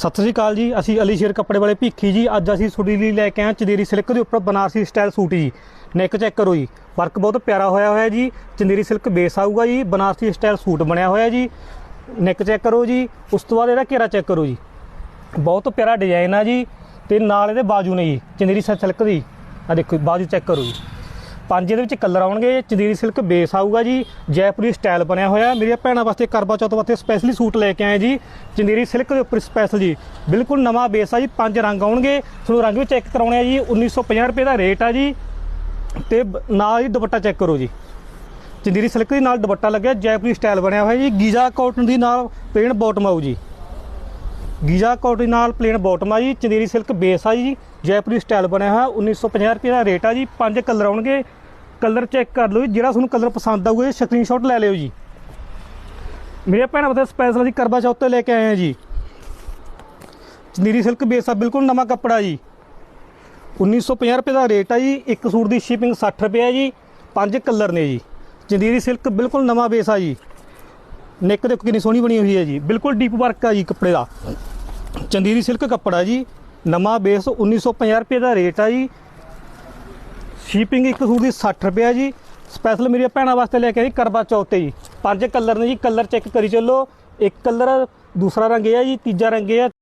ਸਤਿ ਸ੍ਰੀ ਅਕਾਲ ਜੀ, ਅਸੀਂ ਅਲੀ ਸ਼ੇਰ ਕੱਪੜੇ ਵਾਲੇ ਭੀਖੀ ਜੀ। ਅੱਜ ਅਸੀਂ ਤੁਹਾਡੇ ਲਈ ਲੈ ਕੇ ਆਏ ਹਾਂ ਚੰਦੇਰੀ ਸਿਲਕ ਦੇ ਉੱਪਰ ਬਨਾਰਸੀ ਸਟਾਈਲ ਸੂਟ ਜੀ। ਨੈਕ ਚੈੱਕ ਕਰੋ ਜੀ। ਵਰਕ ਬਹੁਤ ਪਿਆਰਾ ਹੋਇਆ ਹੋਇਆ ਜੀ। ਚੰਦੇਰੀ ਸਿਲਕ ਬੇਸ ਆਊਗਾ ਜੀ। ਬਨਾਰਸੀ ਸਟਾਈਲ ਸੂਟ ਬਣਿਆ ਹੋਇਆ ਜੀ। ਨੈਕ ਚੈੱਕ ਕਰੋ ਜੀ। ਉਸ ਤੋਂ ਬਾਅਦ ਇਹਦਾ ਘੇਰਾ ਚੈੱਕ ਕਰੋ ਜੀ। ਬਹੁਤ ਪਿਆਰਾ ਡਿਜ਼ਾਈਨ ਆ ਜੀ। ਤੇ ਨਾਲ ਇਹਦੇ ਬਾਜੂ ਨੇ ਜੀ, ਚੰਦੇਰੀ ਸਿਲਕ ਦੀ। ਆ ਦੇਖੋ ਬਾਜੂ ਚੈੱਕ ਕਰੋ ਜੀ। ਪੰਜ ਇਹਦੇ ਵਿੱਚ ਕਲਰ ਆਉਣਗੇ, ਚੰਦੇਰੀ ਸਿਲਕ ਬੇਸ ਆਊਗਾ ਜੀ, ਜੈਪੁਰੀ ਸਟਾਈਲ ਬਣਿਆ ਹੋਇਆ ਮੇਰੀਆਂ ਭੈਣਾਂ ਵਾਸਤੇ ਕਰਵਾ ਚੌਥ ਵਾਸਤੇ ਸਪੈਸ਼ਲੀ ਸੂਟ ਲੈ ਕੇ ਆਏ ਜੀ, ਚੰਦੇਰੀ ਸਿਲਕ ਦੇ ਉੱਪਰ ਸਪੈਸ਼ਲ ਜੀ। ਬਿਲਕੁਲ ਨਵਾਂ ਬੇਸ ਆ ਜੀ, ਪੰਜ ਰੰਗ ਆਉਣਗੇ। ਤੁਹਾਨੂੰ ਰੰਗ ਵੀ ਚੈੱਕ ਕਰਾਉਣੇ ਆ ਜੀ 1950 ਰੁਪਏ ਦਾ ਰੇਟ ਆ ਜੀ। ਤੇ ਨਾਲ ਹੀ ਦੁਪੱਟਾ ਚੈੱਕ ਕਰੋ ਜੀ। ਚੰਦੇਰੀ ਸਿਲਕ ਦੇ ਨਾਲ ਦੁਪੱਟਾ ਲੱਗਿਆ, ਜੈਪੁਰੀ ਸਟਾਈਲ ਬਣਿਆ ਹੋਇਆ ਜੀ। ਗੀਜ਼ਾ ਕਾਟਨ ਦੀ ਨਾਲ ਪਲੇਨ ਬਾਟਮ ਆਊ ਜੀ। ਗੀਜ਼ਾ ਕਾਟਨ ਨਾਲ ਪਲੇਨ ਬਾਟਮ ਆ ਜੀ। ਚੰਦੇਰੀ ਸਿਲਕ ਬੇਸ ਆ ਜੀ। ਜੈਪੁਰੀ ਸਟਾਈਲ ਬਣਿਆ ਹੋਇਆ 1950 ਰੁਪਏ ਦਾ ਰੇਟ ਆ ਜੀ। ਪੰਜ ਕਲਰ ਆਉਣਗੇ। ਕਲਰ ਚੈੱਕ ਕਰ ਲਓ ਜੀ, ਜਿਹੜਾ ਤੁਹਾਨੂੰ ਕਲਰ ਪਸੰਦ ਆਊਗਾ ਜੀ ਸਕਰੀਨਸ਼ਾਟ ਲੈ ਲਿਓ ਜੀ। ਮੇਰੇ ਭੈਣਾਂ ਵਾਸਤੇ ਸਪੈਸ਼ਲ ਜੀ ਕਰਵਾ ਚੌਥ ਤੇ ਲੈ ਕੇ ਆਏ ਆ ਜੀ। ਚੰਦੇਰੀ ਸਿਲਕ ਬੇਸ ਆ, ਬਿਲਕੁਲ ਨਵਾਂ ਕੱਪੜਾ ਜੀ। 1950 ਰੁਪਏ ਦਾ ਰੇਟ ਆ ਜੀ, ਇੱਕ ਸੂਟ ਦੀ ਸ਼ਿਪਿੰਗ 60 ਰੁਪਏ ਆ ਜੀ, ਪੰਜ ਕਲਰ ਨੇ ਜੀ। ਚੰਦੇਰੀ ਸਿਲਕ ਬਿਲਕੁਲ ਨਵਾਂ ਬੇਸ ਆ ਜੀ। ਨੈਕ ਦੇਖੋ ਕਿੰਨੀ ਸੋਹਣੀ ਬਣੀ ਹੋਈ ਹੈ ਜੀ, ਬਿਲਕੁਲ ਡੀਪ ਵਰਕ ਆ ਜੀ ਕੱਪੜੇ ਦਾ। ਚੰਦੀਰੀ ਸਿਲਕ ਕੱਪੜਾ ਜੀ, ਨਵਾਂ ਬੇਸ 1950 ਰੁਪਏ ਦਾ ਰੇਟ ਆ ਜੀ ਸ਼ੀਪਿੰਗ ਇੱਕ ਸੂਟ ਦੀ 60 ਰੁਪਏ ਜੀ। ਸਪੈਸ਼ਲ ਮੇਰੀਆਂ ਭੈਣਾਂ ਵਾਸਤੇ ਲੈ ਕੇ ਆਈ ਕਰਵਾ ਚੌਥ ਤੇ ਜੀ। ਪੰਜ ਕਲਰ ਨੇ ਜੀ, ਕਲਰ ਚੈੱਕ ਕਰੀ ਚੱਲੋ। ਇੱਕ ਕਲਰ, ਦੂਸਰਾ ਰੰਗ ਇਹ ਆ ਜੀ, ਤੀਜਾ ਰੰਗ ਇਹ ਆ।